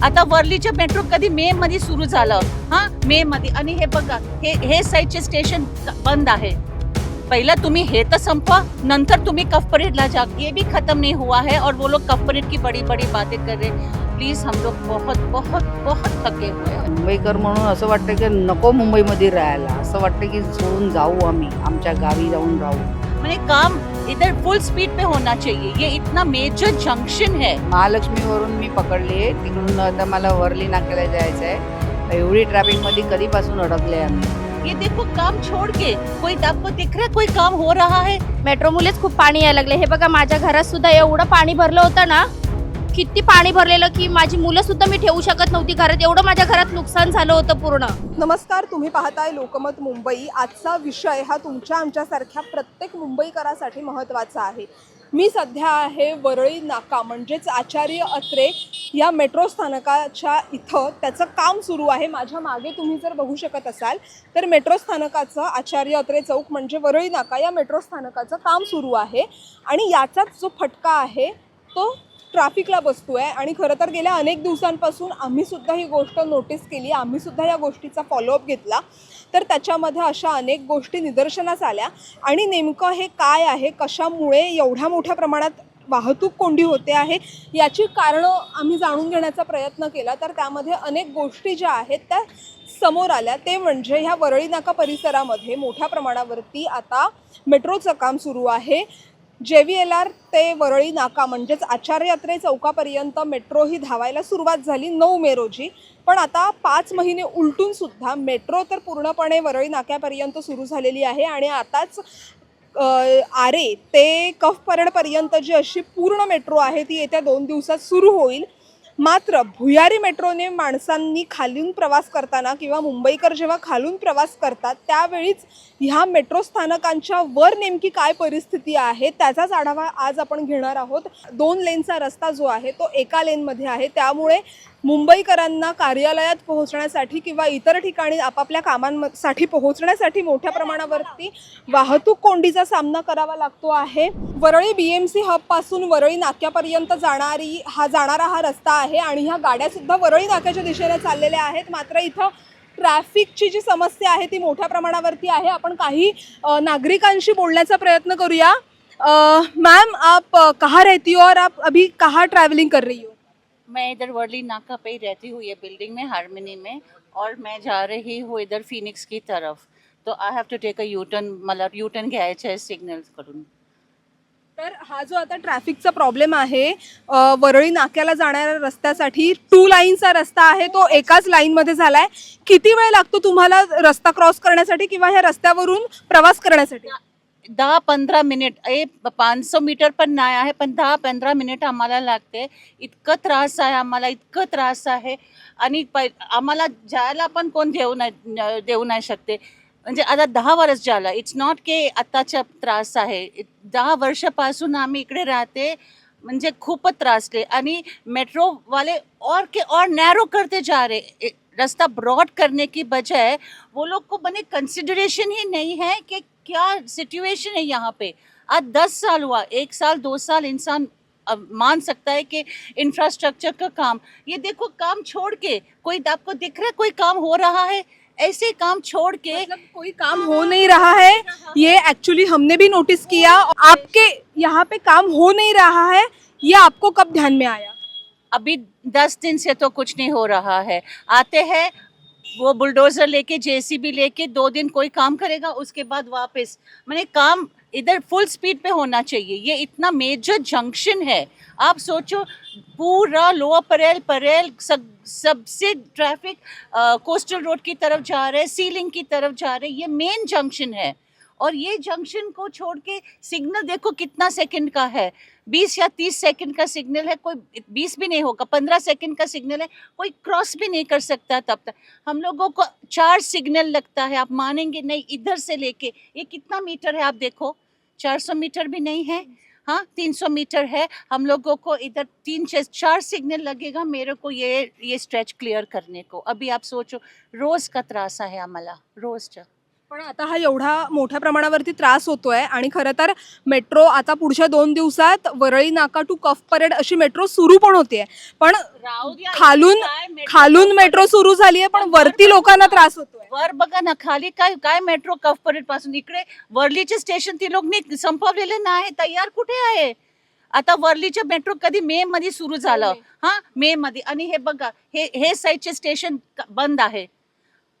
आता वर्लीचे मेट्रो कधी मे मध्ये सुरू झालं? हा मे मध्ये. आणि हे बघा हे हे साईडचे स्टेशन बंद आहे. पहिला तुम्ही हे तर संपवा नंतर तुम्ही कफ परेडला जा. ये भी खत्म नहीं हुआ है और वो लोग कफ परेड की बड़ी बड़ी बातें कर रहे प्लीज हम लोग बहुत बहुत बहुत थके हुए हैं. मुंबईकर म्हणून असं वाटतं की नको मुंबईमध्ये राहायला. असं वाटतं की सोडून जाऊ आम्ही. आमच्या गावी जाऊन राहू. मैंने काम इधर फुल स्पीड पे होना चाहिए। ये इतना मेजर जंक्शन है। महालक्ष्मीवरून मी पकडली. आहे तिकडून आता मला वर्ली नाक्याला जायचं आहे. एवढी ट्रॅफिकमध्ये कधीपासून अडकले आम्ही? ये देखो काम छोड़ के कोई आपको दिख रहा है? कोई काम हो रहा है? मेट्रोमुळेच खूप पाणी यायला लागले. हे बघा माझ्या घरात सुद्धा एवढं पाणी भरलं होतं ना किती पाणी भरलेलं की माझी मुलं सुद्धा मी ठेवू शकत नव्हती घरात. एवढं माझ्या घरात नुकसान झालं होतं पूर्ण. नमस्कार तुम्ही पाहताय लोकमत मुंबई. आजचा विषय हा तुमच्या आमच्यासारख्या प्रत्येक मुंबईकरासाठी महत्त्वाचा आहे. मी सध्या आहे वरळी नाका म्हणजेच आचार्य अत्रे या मेट्रो स्थानकाच्या इथं. त्याचं काम सुरू आहे. माझ्या मागे तुम्ही जर बघू शकत असाल तर मेट्रो स्थानकाचं आचार्य अत्रे चौक म्हणजे वरळी नाका या मेट्रो स्थानकाचं काम सुरू आहे. आणि याचाच जो फटका आहे तो ट्रॅफिकला आहे आणि खरं तर गेल्या अनेक दिवसांपासून आम्हीसुद्धा ही गोष्ट नोटीस केली. आम्हीसुद्धा या गोष्टीचा फॉलोअप घेतला. तर त्याच्यामध्ये अशा अनेक गोष्टी निदर्शनास आल्या. आणि नेमकं हे काय आहे? कशामुळे एवढ्या मोठ्या प्रमाणात वाहतूक कोंडी होते आहे? याची कारणं आम्ही जाणून घेण्याचा प्रयत्न केला. तर त्यामध्ये अनेक गोष्टी ज्या आहेत त्या समोर आल्या. ते म्हणजे ह्या वरळी नाका परिसरामध्ये मोठ्या प्रमाणावरती आता मेट्रोचं काम सुरू आहे. जे व्ही एल आर ते वरळी नाका म्हणजेच आचार्य यात्रे चौकापर्यंत मेट्रो ही धावायला सुरुवात झाली नऊ मे रोजी. पण आता पाच महिने उलटून सुद्धा मेट्रो तर पूर्णपणे वरळी नाक्यापर्यंत सुरू झालेली आहे आणि आताच आरे ते कफ परडपर्यंत जी अशी पूर्ण मेट्रो आहे ती येत्या दोन दिवसात सुरू होईल. मात्र भुयारी मेट्रोने माणसांनी खालून प्रवास करताना किंवा मुंबईकर जेव्हा खालून प्रवास करतात त्यावेळीच ह्या मेट्रो स्थानकांच्या वर नेमकी काय परिस्थिती आहे त्याचाच आढावा आज आपण घेणार आहोत. दोन लेनचा रस्ता जो आहे तो एका लेनमध्ये आहे. त्यामुळे मुंबईकरांना कार्यालयात पोहोचण्यासाठी किंवा इतर ठिकाणी आपापल्या कामांसाठी पोहोचण्यासाठी मोठ्या प्रमाणावरती वाहतूक कोंडीचा सामना करावा लागतो आहे. वरळी बी एम सी हबपासून वरळी नाक्यापर्यंत जाणारी हा जाणारा हा रस्ता आहे आणि ह्या गाड्यासुद्धा वरळी नाक्याच्या दिशेने चाललेल्या आहेत. मात्र इथं ट्रॅफिकची जी समस्या आहे ती मोठ्या प्रमाणावरती आहे. आपण काही नागरिकांशी बोलण्याचा प्रयत्न करूया. मैम आप कहाँ रहती हो और आप अभी कहाँ ट्रैवलिंग कर रही हो? मैं इधर वर्ली नाका पे ही रहती हूँ ये बिल्डिंग में हारमनी में और मैं जा रही हूँ इधर फिनिक्स की तरफ। तो I have to take a U turn मला यू टर्न घ्यायचं आहे सिग्नल करून। तर हा जो आता ट्रॅफिकचा प्रॉब्लेम आहे अ, वरळी नाक्याला जाणाऱ्या रस्त्यासाठी टू लाईनचा रस्ता आहे तो एकाच लाईनमध्ये झालाय. किती वेळ लागतो तुम्हाला रस्ता क्रॉस करण्यासाठी किंवा ह्या रस्त्यावरून प्रवास करण्यासाठी? दहा पंधरा मिनिट ए पाच सौ मीटर पण नाही आहे पण दहा पंधरा मिनिट आम्हाला लागते. इतकं त्रास आहे आम्हाला इतकं त्रास आहे. आणि पै आम्हाला जायला पण कोण देऊ नाही देऊ नाही शकते. म्हणजे आता दहा वर्ष झालं इट्स नॉट के आत्ताचा त्रास आहे. दहा वर्षापासून आम्ही इकडे राहते म्हणजे खूपच त्रासले आणि मेट्रोवाले और के और नैरो करते जा रहे. रस्ता रास्ता ब्रॉड करने की बजाय वो लोग को बने कंसिडरेशन ही नहीं है कि क्या सिचुएशन है यहाँ पे? आज दस साल हुआ एक साल दो साल इंसान मान सकता है कि इंफ्रास्ट्रक्चर का काम। ये देखो काम छोड़ के कोई आपको दिख रहा है कोई काम हो रहा है? ऐसे काम छोड़ के मतलब कोई काम हो नहीं रहा है। ये एक्चुअली हमने भी नोटिस किया। आपके यहाँ पे काम हो नहीं रहा है ये आपको कब ध्यान में आया? अभी दस दिन से तो कुछ नहीं हो रहा है। आते हैं वो बुलडोजर लेके, जेसीबी लेके दो दिन कोई काम करेगा, उसके बाद वापस। मैंने काम इधर फुल स्पीड पे होना चाहिए। ये इतना मेजर जंक्शन है। आप सोचो, पूरा लोअर परेल परेल सब, सबसे ट्रैफ़िक कोस्टल रोड की तरफ़ जा रहे हैं सीलिंग की तरफ़ जा रहे हैं ये मेन जंक्शन है। और ये जंक्शन को छोड़ के सिग्नल देखो कितना सेकंड का है। बीस या तीस सेकंड का सिग्नल है, कोई बीस भी नहीं होगा, पंद्रह सेकंड का सिग्नल है, कोई क्रॉस भी नहीं कर सकता तब तक। हम लोगों को चार सिग्नल लगता है, आप मानेंगे नहीं, इधर से लेके, ये कितना मीटर है आप देखो, चार सौ मीटर भी नहीं है हाँ तीन सौ मीटर है, हम लोगों को इधर तीन चार सिग्नल लगेगा मेरे को ये ये स्ट्रेच क्लियर करने को। अभी आप सोचो, रोज का त्रास आहे आम्हाला रोजचं पण आता हा एवढा मोठ्या प्रमाणावरती त्रास होतोय आणि खरं तर मेट्रो आता पुढच्या दोन दिवसात Worli Naka to Cuffe Parade अशी मेट्रो सुरू पण होतीये. पण खालून खालून मेट्रो सुरू झालीये पण वरती लोकांना त्रास होतोय. वर बघा ना खाली काय काय मेट्रो कफ परेडपासून? इकडे वर्लीचे स्टेशन ती लोक संपवलेले नाही तयार कुठे आहे? आता वर्लीचे मेट्रो कधी मे मध्ये सुरू झालं. हा मे मध्ये. आणि हे बघा हे हे साईडचे स्टेशन बंद आहे.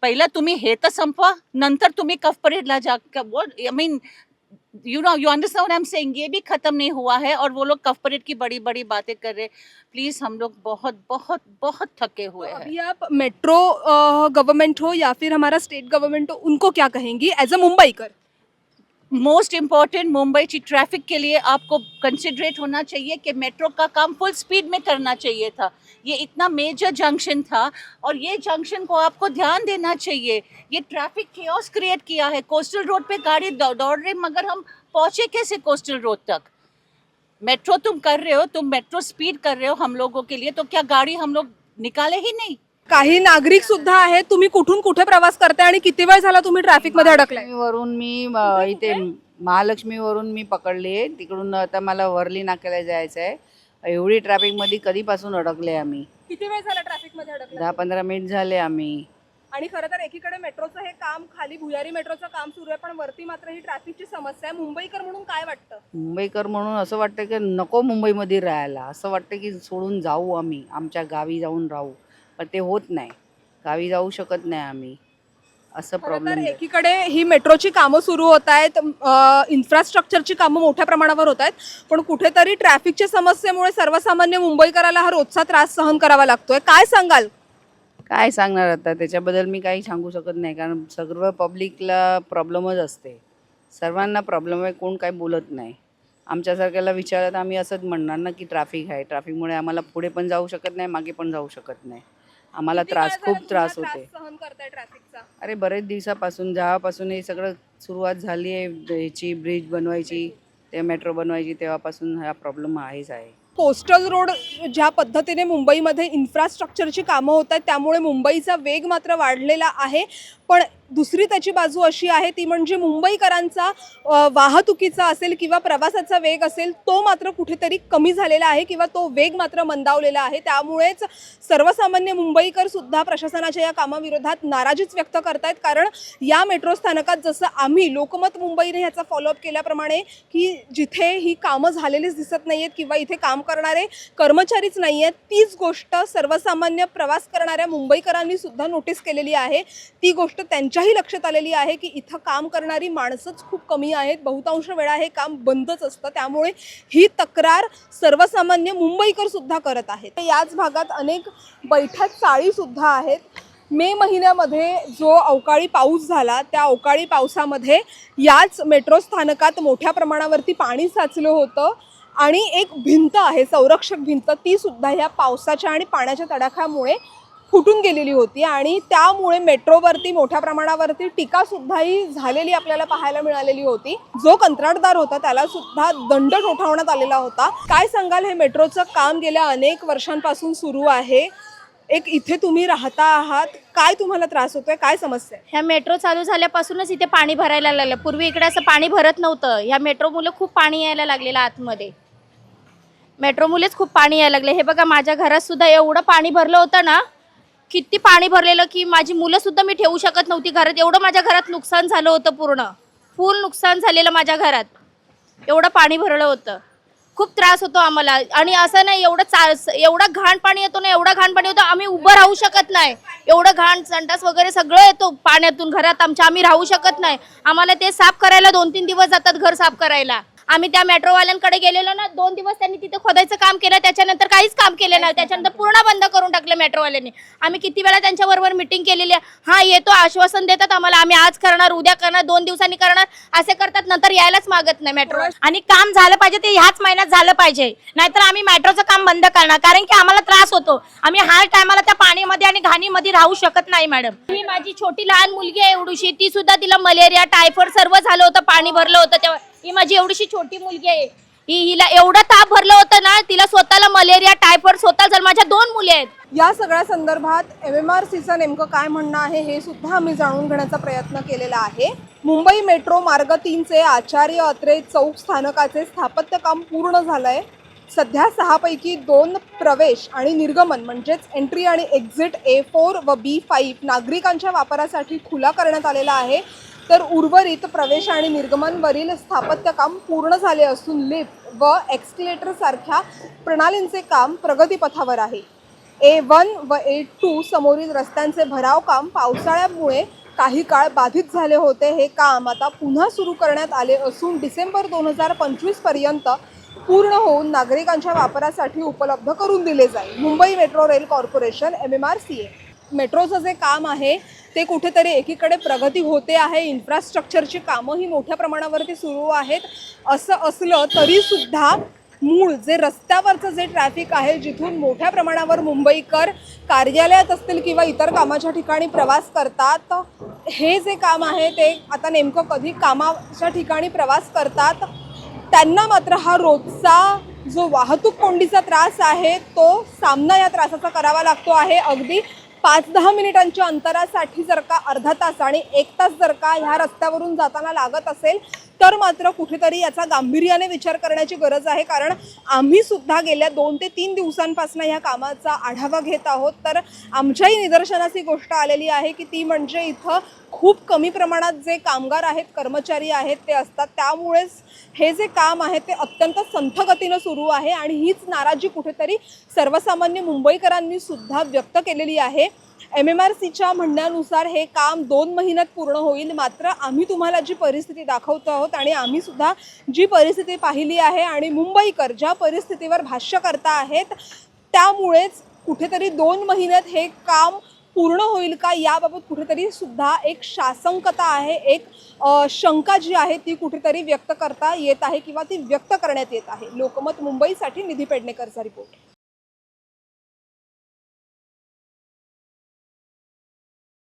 पहिलं तुम्ही हे तर संपवा नंतर तुम्ही कफ परेडला जा. I mean you know you understand I am saying ये भी खत्म नहीं हुआ है और वो लोग कफ परेड की बड़ी बड़ी बातें कर रहे प्लीज़ हम लोग बहुत बहुत बहुत थके हुए तो हैं। अभी आप मेट्रो गवर्नमेंट हो या फिर हमारा स्टेट गवर्नमेंट हो उनको क्या कहेंगी? As a Mumbaikar most important Mumbai की ट्रैफ़िक के लिए आपको कंसिड्रेट होना चाहिए कि मेट्रो का काम फुल स्पीड में करना चाहिए था। ये इतना मेजर जंक्शन था और ये जंक्शन को आपको ध्यान देना चाहिए। ये ट्रैफ़िक केओस क्रिएट किया है। कोस्टल रोड पे गाड़ी दौड़ रही, मगर हम पहुँचे कैसे कोस्टल रोड तक? मेट्रो तुम कर रहे हो, तुम मेट्रो स्पीड कर रहे हो हम लोगों के लिए तो क्या गाड़ी हम लोग निकाले ही नहीं? काही नागरिक सुद्धा आहेत तुम्ही कुठून कुठे प्रवास करताय आणि किती वेळ झाला तुम्ही ट्रॅफिकमध्ये अडकलाय? वरून मी अ, इथे महालक्ष्मीवरून मी पकडली आहे. तिकडून आता मला वर्ली नाक्याला जायचं आहे. एवढी ट्रॅफिकमध्ये कधीपासून अडकले आम्ही? किती वेळ झाला ट्रॅफिकमध्ये अडकलाय दहा पंधरा मिनिट झाले आम्ही. आणि खरं तर एकीकडे मेट्रोचं हे काम खाली भुयारी मेट्रोचं काम सुरू आहे पण वरती मात्र ही ट्रॅफिकची समस्या आहे. मुंबईकर म्हणून काय वाटतं? मुंबईकर म्हणून असं वाटतं की नको मुंबईमध्ये राहायला. असं वाटतं की सोडून जाऊ आम्ही. आमच्या गावी जाऊन राहू. पण ते होत नाही. गावी जाऊ शकत नाही आम्ही. असं खरं तर प्रॉब्लेम एकीकडे ही मेट्रोची कामं सुरू होत आहेत इन्फ्रास्ट्रक्चरची कामं मोठ्या प्रमाणावर होत आहेत पण कुठेतरी ट्रॅफिकच्या समस्येमुळे सर्वसामान्य मुंबईकराला हा रोजचा त्रास सहन करावा लागतोय. काय सांगाल? काय सांगणार आता? त्याच्याबद्दल मी काही सांगू शकत नाही कारण सर्व पब्लिकला प्रॉब्लेमच असते. सर्वांना प्रॉब्लेम आहे कोण काय बोलत नाही. आमच्यासारख्याला विचारत आम्ही असंच म्हणणार ना की ट्रॅफिक आहे. ट्रॅफिकमुळे आम्हाला पुढे पण जाऊ शकत नाही मागे पण जाऊ शकत नाही. आम्हाला त्रास खूप त्रास होते सहन करताय ट्रॅफिकचा अरे बरेच दिवसापासून जेव्हापासून हे सगळं सुरुवात झाली आहे ह्याची ब्रिज बनवायची ते मेट्रो बनवायची तेव्हापासून हा प्रॉब्लेम आहेच आहे. कोस्टल रोड ज्या पद्धतीने मुंबईमध्ये इन्फ्रास्ट्रक्चरची कामं होत आहेत त्यामुळे मुंबईचा वेग मात्र वाढलेला आहे. पण दुसरी त्याची बाजू अशी आहे ती म्हणजे मुंबईकरांचा वाहतुकीचा असेल किंवा प्रवासाचा वेग असेल तो मात्र कुठेतरी कमी झालेला आहे किंवा तो वेग मात्र मंदावलेला आहे. त्यामुळेच सर्वसामान्य मुंबईकर सुद्धा प्रशासनाच्या या कामाविरोधात नाराजीच व्यक्त करतायत. कारण या मेट्रो स्थानकात जसं आम्ही लोकमत मुंबईने ह्याचा फॉलोअप केल्याप्रमाणे की जिथे ही कामं झालेलीच दिसत नाही आहेत किंवा इथे काम करणारे कर्मचारीच नाही आहेत तीच गोष्ट सर्वसामान्य प्रवास करणाऱ्या मुंबईकरांनी सुद्धा नोटीस केलेली आहे. ती गोष्ट त्यांच्याही लक्षात आलेली आहे की इथं काम करणारी माणसंच खूप कमी आहेत. बहुतांश वेळा हे काम बंदच असतं. त्यामुळे ही तक्रार सर्वसामान्य मुंबईकर सुद्धा करत आहेत. याच भागात अनेक बैठक चाळीसुद्धा आहेत. मे महिन्यामध्ये जो अवकाळी पाऊस झाला त्या अवकाळी पावसामध्ये याच मेट्रो स्थानकात मोठ्या प्रमाणावरती पाणी साचलं होतं आणि एक भिंत आहे संरक्षक भिंत ती सुद्धा ह्या पावसाच्या आणि पाण्याच्या तडाख्यामुळे फुटून गेलेली होती आणि त्यामुळे मेट्रोवरती मोठ्या प्रमाणावरती टीका सुद्धाही झालेली आपल्याला पाहायला मिळालेली होती. जो कंत्राटदार होता त्याला सुद्धा दंड ठोठावण्यात आलेला होता. काय सांगाल हे मेट्रोचं काम गेल्या अनेक वर्षांपासून सुरू आहे. एक इथे तुम्ही राहता आहात. काय तुम्हाला त्रास होतोय? काय समस्या ह्या मेट्रो चालू झाल्यापासूनच इथे पाणी भरायला लागलं. पूर्वी इकडे असं पाणी भरत नव्हतं. ह्या मेट्रोमुळे खूप पाणी यायला लागलेलं आतमध्ये. मेट्रोमुळेच खूप पाणी यायला लागले. हे बघा माझ्या घरात सुद्धा एवढं पाणी भरलं होतं ना किती पाणी भरलेलं की माझी मुलं सुद्धा मी ठेवू शकत नव्हती घरात. एवढं माझ्या घरात नुकसान झालं होतं पूर्ण. फुल नुकसान झालेलं माझ्या घरात. एवढं पाणी भरलं होतं. खूप त्रास होतो आम्हाला. आणि असं नाही एवढं चा एवढं घाण पाणी येतो ना एवढं घाण पाणी येतं आम्ही उभं राहू शकत नाही. एवढं घाण संडास वगैरे सगळं येतो पाण्यातून घरात आमच्या आम्ही राहू शकत नाही. आम्हाला ते साफ करायला दोन तीन दिवस जातात घर साफ करायला. आम्ही त्या मेट्रोवाल्यांकडे गेलेलो ना दोन दिवस त्यांनी तिथे खोदायचं काम केलं त्याच्यानंतर काहीच काम केलं नाही त्याच्यानंतर पूर्ण बंद करून टाकलं मेट्रोवाल्यांनी. आम्ही किती वेळा त्यांच्याबरोबर मिटिंग केलेली आहे. हा येतो आश्वासन देतात आम्हाला. आम्ही आज करणार उद्या करणार दोन दिवसांनी करणार असे करतात. नंतर यायलाच मागत नाही मेट्रो. आणि काम झालं पाहिजे ते ह्याच महिन्यात झालं पाहिजे. नाहीतर आम्ही मेट्रोचं काम बंद करणार. कारण की आम्हाला त्रास होतो. आम्ही हर टायमाला त्या पाणीमध्ये आणि घाणीमध्ये राहू शकत नाही मॅडम. ही माझी छोटी लहान मुलगी आहे एवढीशी ती सुद्धा तिला मलेरिया टायफॉइड सर्व झालं होतं. पाणी भरलं होतं तेव्हा. ही माझी एवढीशी छोटी मुलगी आहे. ही हिला एवढं ताप भरलं होतं ना तिला स्वतःला मलेरिया टायफॉइड स्वतः जर माझ्या दोन मुली आहेत. या सगळ्या संदर्भात एम एम आर सीचं नेमकं काय म्हणणं आहे हे सुद्धा आम्ही जाणून घेण्याचा प्रयत्न केलेला आहे. मुंबई मेट्रो मार्ग तीनचे आचार्य अत्रे चौक स्थानकाचे स्थापत्य काम पूर्ण झालं आहे सध्या सहापैकी दोन प्रवेश आणि निर्गमन म्हणजेच एंट्री आणि एक्झिट ए फोर व बी फाईव्ह नागरिकांच्या वापरासाठी खुला करण्यात आलेला आहे. तर उर्वरित प्रवेश आणि निर्गमनवरील स्थापत्य काम पूर्ण झाले असून लिफ्ट व एक्स्कलेटर सारख्या प्रणालींचे काम प्रगतीपथावर आहे. ए वन व ए टू समोरील रस्त्यांचे भराव काम पावसाळ्यामुळे काही काळ बाधित झाले होते. हे काम आता पुन्हा सुरू करण्यात आले असून डिसेंबर दोन हजार पंचवीसपर्यंत पूर्ण होऊन नागरिकांच्या वापरासाठी उपलब्ध करून दिले जाईल. Mumbai metro rail corporation M M R C A मेट्रोचं जे काम आहे ते कुठेतरी एकीकडे प्रगती होते आहे. इन्फ्रास्ट्रक्चरची कामंही मोठ्या प्रमाणावरती सुरू आहेत. असं असलं तरीसुद्धा मूळ जे रस्त्यावरचं जे ट्रॅफिक आहे जिथून मोठ्या प्रमाणावर मुंबईकर कार्यालयात असतील किंवा इतर कामाच्या ठिकाणी प्रवास करतात हे जे काम आहे ते आता नेमकं कधी कामाच्या ठिकाणी प्रवास करतात त्यांना मात्र हा रोजचा जो वाहतूक कोंडीचा त्रास आहे तो सामना या त्रासाचा करावा लागतो आहे. अगदी पाच दहा मिनिटांच्या अंतरासाठी जर का अर्धा तास आणि एक तास जर का ह्या रस्त्यावरून जाताना लागत असेल तर मात्र कुठेतरी याचा गांभीर्याने विचार करण्याची गरज आहे. कारण आम्ही सुद्धा गेल्या दोन ते तीन दिवसांपासून ह्या कामाचा आढावा घेत आहोत. तर आमच्याही निदर्शनास ही गोष्ट आलेली आहे की ती म्हणजे इथं खूप कमी प्रमाणात जे कामगार आहेत कर्मचारी आहेत ते असतात. त्यामुळेच हे जे काम आहे ते अत्यंत संथगतीनं सुरू आहे आणि हीच नाराजी कुठेतरी सर्वसामान्य मुंबईकरांनी सुद्धा व्यक्त केलेली आहे. एम एम आर सीच्या म्हणण्यानुसार हे काम दोन महिन्यात पूर्ण होईल. मात्र आम्ही तुम्हाला जी परिस्थिती दाखवतो आहोत आणि आम्ही सुद्धा जी परिस्थिती पाहिली आहे आणि मुंबईकर ज्या परिस्थितीवर भाष्य करता आहेत त्यामुळेच कुठेतरी दोन महिन्यात हे काम पूर्ण होईल का याबाबत कुठेतरी सुद्धा एक शासंकता आहे एक शंका जी आहे ती कुठेतरी व्यक्त करता येत आहे किंवा ती व्यक्त करण्यात येत आहे. लोकमत मुंबईसाठी निधी पेडणेकरचा रिपोर्ट.